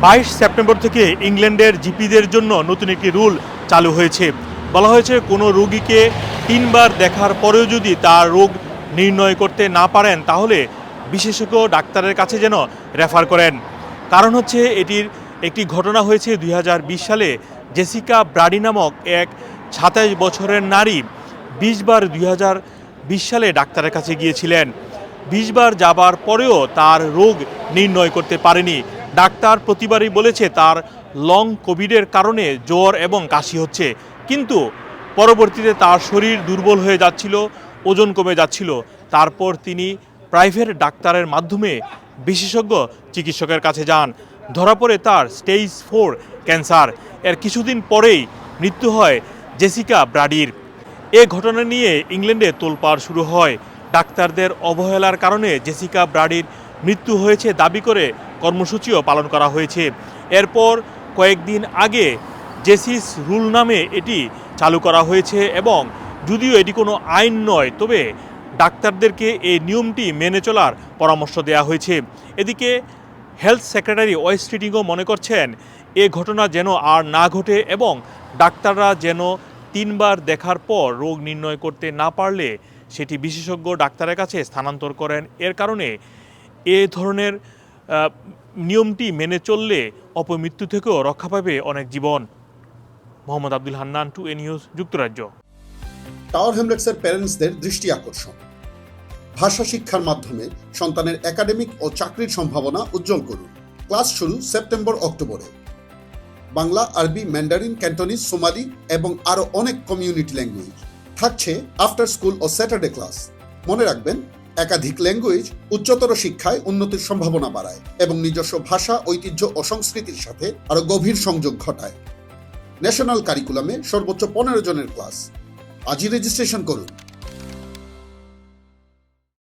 বাইশ সেপ্টেম্বর থেকে ইংল্যান্ডের জিপিদের জন্য নতুন একটি রুল চালু হয়েছে। বলা হয়েছে, কোনো রোগীকে তিনবার দেখার পরেও যদি তার রোগ নির্ণয় করতে না পারেন, তাহলে বিশেষজ্ঞ ডাক্তারের কাছে যেন রেফার করেন। কারণ হচ্ছে, এটির একটি ঘটনা হয়েছে দুই হাজার বিশ সালে। জেসিকা ব্রাডি নামক এক সাতাইশ বছরের নারী বিশবার দুই সালে ডাক্তারের কাছে গিয়েছিলেন। বিশবার যাবার পরেও তার রোগ নির্ণয় করতে পারেনি। ডাক্তার প্রতিবারই বলেছে তার লং কোভিডের কারণে জ্বর এবং কাশি হচ্ছে। কিন্তু পরবর্তীতে তার শরীর দুর্বল হয়ে যাচ্ছিল, ওজন কমে যাচ্ছিল। তারপর তিনি প্রাইভেট ডাক্তারের মাধ্যমে বিশেষজ্ঞ চিকিৎসকের কাছে যান। ধরা পড়ে তার স্টেজ ফোর ক্যান্সার। এর কিছুদিন পরেই মৃত্যু হয় জেসিকা ব্রাডির। এ ঘটনা নিয়ে ইংল্যান্ডে তোলপাড় শুরু হয়। ডাক্তারদের অবহেলার কারণে জেসিকা ব্রাডির মৃত্যু হয়েছে দাবি করে কর্মসূচিও পালন করা হয়েছে। এরপর কয়েকদিন আগে জেসিস রুল নামে এটি চালু করা হয়েছে এবং যদিও এটি কোনো আইন নয়, তবে ডাক্তারদেরকে এই নিয়মটি মেনে চলার পরামর্শ দেওয়া হয়েছে। এদিকে হেলথ সেক্রেটারি ওয়েস্ট রিডিংও মনে করছেন, এ ঘটনা যেন আর না ঘটে এবং ডাক্তাররা যেন তিনবার দেখার পর রোগ নির্ণয় করতে না পারলে সেটি বিশেষজ্ঞ ডাক্তারের কাছে স্থানান্তর করেন। এর কারণে এ ধরনের নিয়মটি মেনে চললে অপমৃত্যু থেকেও রক্ষা পাবে অনেক জীবন। Mohammad Abdul Hannan, two A news, যুক্তরাজ্য। টাওয়ার হ্যামলেটসের প্যারেন্টসদের দৃষ্টি আকর্ষণ। ভাষা শিক্ষার মাধ্যমে সন্তানের একাডেমিক ও চাকরির সম্ভাবনা উজ্জ্বল করুন। ক্লাস শুরু সেপ্টেম্বর, অক্টোবরে। বাংলা, আরবি, ম্যান্ডারিন, ক্যান্টনিজ, সোমালি এবং আরও অনেক কমিউনিটি ল্যাঙ্গুয়েজ। থাকছে আফটার স্কুল ও স্যাটারডে ক্লাস। মনে রাখবেন একাধিক ল্যাঙ্গুয়েজ উচ্চতর শিক্ষায় উন্নতির সম্ভাবনা বাড়ায় এবং নিজস্ব ভাষা, ঐতিহ্য ও সংস্কৃতির সাথে আরও গভীর সংযোগ ঘটায়। ন্যাশনাল কারিকুলামে সর্বোচ্চ পনেরো জনের ক্লাস আজই রেজিস্ট্রেশন করুন।